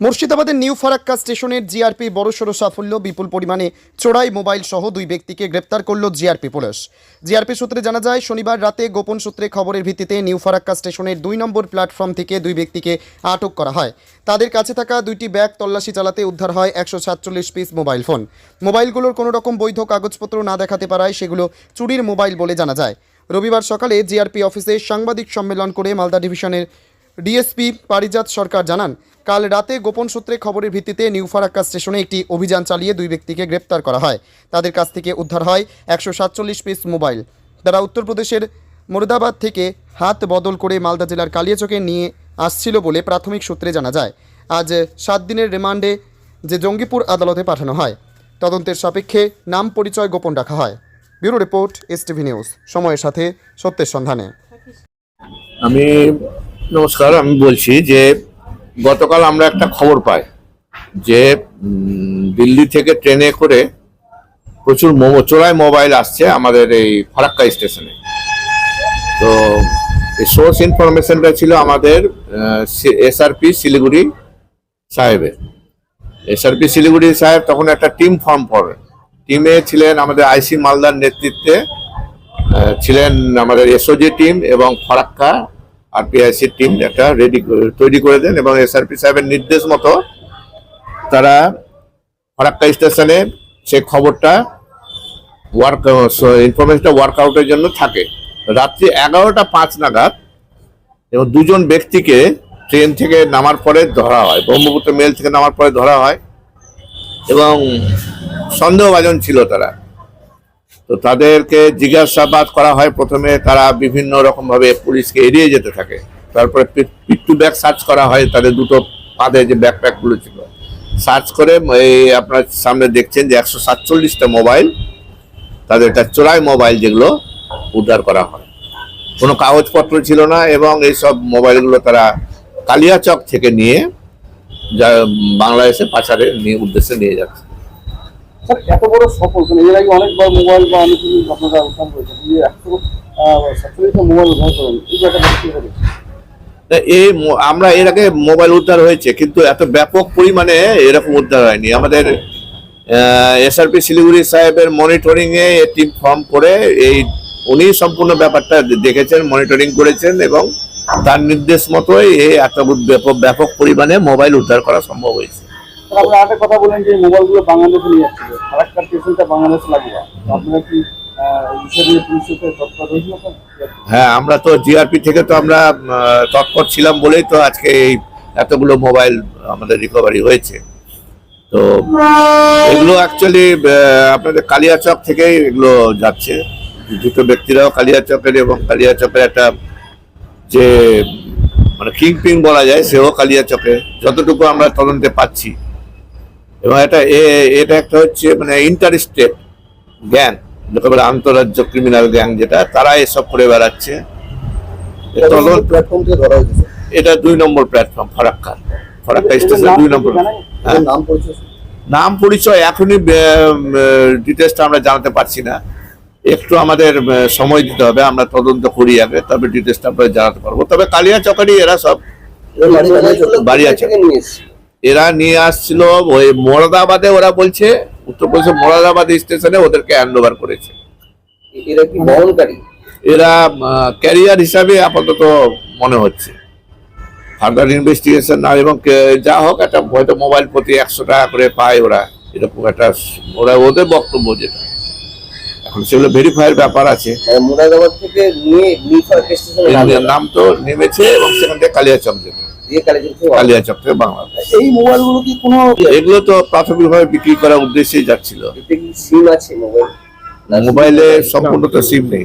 মুর্শিদাবাদের নিউ ফারাক্কা স্টেশনের জিআরপি বড়সড় সাফল্য, বিপুল পরিমাণে চোরাই মোবাইল সহ দুই ব্যক্তিকে গ্রেপ্তার করল জিআরপি পুলিশ। জিআরপি সূত্রে জানা যায়, শনিবার রাতে গোপন সূত্রে খবরের ভিত্তিতে নিউ ফারাক্কা স্টেশনের দুই নম্বর প্ল্যাটফর্ম থেকে দুই ব্যক্তিকে আটক করা হয়। তাদের কাছে থাকা দুইটি ব্যাগ তল্লাশি চালাতে উদ্ধার হয় একশো সাতচল্লিশ পিস মোবাইল ফোন। মোবাইলগুলোর কোনো রকম বৈধ কাগজপত্র না দেখাতে পারায় সেগুলো চুরির মোবাইল বলে জানা যায়। রবিবার সকালে জিআরপি অফিসে সাংবাদিক সম্মেলন করে মালদা ডিভিশনের ডিএসপি পারিজাত সরকার জানান, কাল রাতে গোপন সূত্রে খবরের ভিত্তিতে নিউ ফারাক্কা স্টেশনে একটি অভিযান চালিয়ে দুই ব্যক্তিকে গ্রেপ্তার করা হয়। তাদের কাছ থেকে উদ্ধার হয় একশো সাতচল্লিশ পিস মোবাইল। তারা উত্তরপ্রদেশের মুর্দাবাদ থেকে হাত বদল করে মালদা জেলার কালিয়াচকে নিয়ে আসছিল বলে প্রাথমিক সূত্রে জানা যায়। আজ সাত দিনের রিমান্ডে যে জঙ্গিপুর আদালতে পাঠানো হয়। তদন্তের সাপেক্ষে নাম পরিচয় গোপন রাখা হয়। Bureau report S TV news. সময়ের সাথে সত্যের সন্ধানে। আমি নমস্কার, আমি বলছি যে গতকাল আমরা একটা খবর পাই যে দিল্লি থেকে ট্রেনে করে প্রচুর মোমো, চোরাই মোবাইল আসছে আমাদের এই ফারাক্কা স্টেশনে। তো এই সোর্স ইনফরমেশনটা ছিল আমাদের এসআরপি শিলিগুড়ি সাহেবের। এসআরপি শিলিগুড়ি সাহেব তখন একটা টিম ফর্ম করেন টিমে ছিলেন আমাদের আইসি মালদার নেতৃত্বে ছিলেন আমাদের এসওজি টিম এবং ফারাক্কা আর পিআইসির টিম একটা রেডি তৈরি করে দেন এবং এসআরপি সাহেবের নির্দেশ মতো তারা ফারাক্কা স্টেশনে সে খবরটা ওয়ার্ক ইনফরমেশনটা ওয়ার্কআউটের জন্য থাকে। রাত্রি এগারোটা পাঁচ নাগাদ এবং দুজন ব্যক্তিকে ট্রেন থেকে নামার পরে ধরা হয়, ব্রহ্মপুত্র মেল থেকে নামার পরে ধরা হয় এবং সন্দেহভাজন ছিল তারা। তো তাদেরকে জিজ্ঞাসাবাদ করা হয় প্রথমে তারা বিভিন্ন রকম ভাবে পুলিশকে এড়িয়ে যেতে থাকে। তারপরে পিট টু ব্যাগ সার্চ করা হয়, তাদের দুটো পাদে যে ব্যাকপ্যাকগুলো ছিল। সার্চ করে এই আপনার সামনে দেখছেন যে একশো সাতচল্লিশটা মোবাইল তাদের একটা চোরাই মোবাইল যেগুলো উদ্ধার করা হয়। কোনো কাগজপত্র ছিল না এবং এইসব মোবাইলগুলো তারা কালিয়াচক থেকে নিয়ে যা বাংলাদেশে পাচারের নিয়ে উদ্দেশ্যে নিয়ে যাচ্ছে। স্যার, এত বড় সফল মানে এর আগে অনেকবার মোবাইল বা অনেক কিছু আপনারা করেছেন মোবাইল উদ্ধার করেন, এই তা এই আমরা এর আগে মোবাইল উদ্ধার হয়েছে, কিন্তু এত ব্যাপক পরিমাণে এরকম উদ্ধার হয়নি। আমাদের এসআরপি শিলিগুড়ি সাহেবের মনিটরিং এ টিম ফর্ম করে এই উনি সম্পূর্ণ ব্যাপারটা দেখেছেন মনিটরিং করেছেন এবং তার নির্দেশ মতোই এই এত ব্যাপক ব্যাপক পরিমাণে মোবাইল উদ্ধার করা সম্ভব হয়েছে। আরেকটা কথা বলেন যে মোবাইলগুলো বাংলাদেশে নিয়ে যাচ্ছিল ফারাক্কার বাংলাদেশে লাগবে। আপনারা কি হ্যাঁ আমরা তো জিআরপি থেকে তো আমরা তৎপর ছিলাম বলেই তো আজকে এই এতগুলো মোবাইল আমাদের রিকভারি হয়েছে। তো এগুলো অ্যাকচুয়ালি আপনাদের কালিয়াচক থেকেই এগুলো যাচ্ছে। দুটো ব্যক্তিরাও কালিয়াচকের এবং কালিয়াচকের একটা যে মানে কিং পিং বলা যায়, সেও কালিয়াচকে। যতটুকু আমরা তদন্তে পাচ্ছি এবং এটা এটা একটা হচ্ছে মানে ইন্টার স্টেট গ্যাং যাকে বলে আন্তরাজ্য ক্রিমিনাল গ্যাং যেটা তারা এসব করে বেড়াচ্ছে। এটা দুই নম্বর প্ল্যাটফর্ম ফারাক্কা। ফারাক্কা স্টেশন দুই নম্বর হ্যাঁ? নাম পরিচয় এখনই ডিটেলসটা আমরা জানাতে পারছি না। একটু আমাদের সময় দিতে হবে আমরা তদন্ত করি আগে তবে ডিটেলসটা আমরা জানাতে পারব। তবে কালিয়া চকারি এরা সব বাড়ি আছে। এরা নিয়ে আসছিল ওই মোরাদাবাদে ওরা বলছে উত্তরপ্রদেশের মোরাদাবাদ স্টেশনে ওদেরকে হ্যান্ড ওভার করেছে। এরা কি বহনকারী? এরা ক্যারিয়ার হিসাবে আপাতত মনে হচ্ছে। ফার্দার ইনভেস্টিগেশন না এবং যা হোক একটা হয়তো মোবাইল প্রতি একশো টাকা করে পায় ওরা। এরকম একটা ওরা ওদের বক্তব্য যেটা। এখন সেগুলো ভেরিফাইয়ের ব্যাপার আছে। মুরাদাবাদ থেকে নিয়ে নাম তো নেমেছে এবং সেখান থেকে কালিয়াচক যেতে। দিয়ে কালেক্ট থেকে বাংলাদেশ। এই মোবাইলগুলো কি কোনো এগুলো তো প্রাথমিকভাবে বিক্রি করার উদ্দেশ্যেই যাচ্ছিল। সিম আছে মোবাইল? মোবাইলে সম্পূর্ণ তো সিম নেই।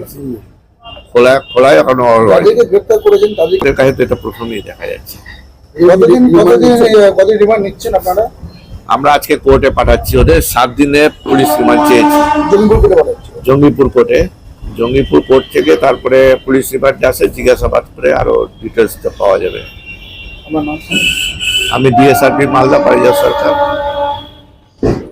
খোলা খোলায় এখনও যাদেরকে গ্রেপ্তার করেছেন তাদের কাছে তো এটা প্রথমেই দেখা যাচ্ছে। কতদিন কতদিন কতদিন রিমান্ড নিচ্ছেন আপনারা? আমরা আজকে কোর্টে পাঠাচ্ছি ওদের। সাত দিনে পুলিশ রিমান্ড চেয়েছি। জঙ্গিপুর জঙ্গিপুর কোর্টে। জঙ্গিপুর কোর্ট থেকে তারপরে পুলিশ রিমান্ড আসে জিজ্ঞাসাবাদ করে আরও ডিটেলস পাওয়া যাবে। আমার নাম আমি ডিএসআরপি মালদা পারিজাত সরকার।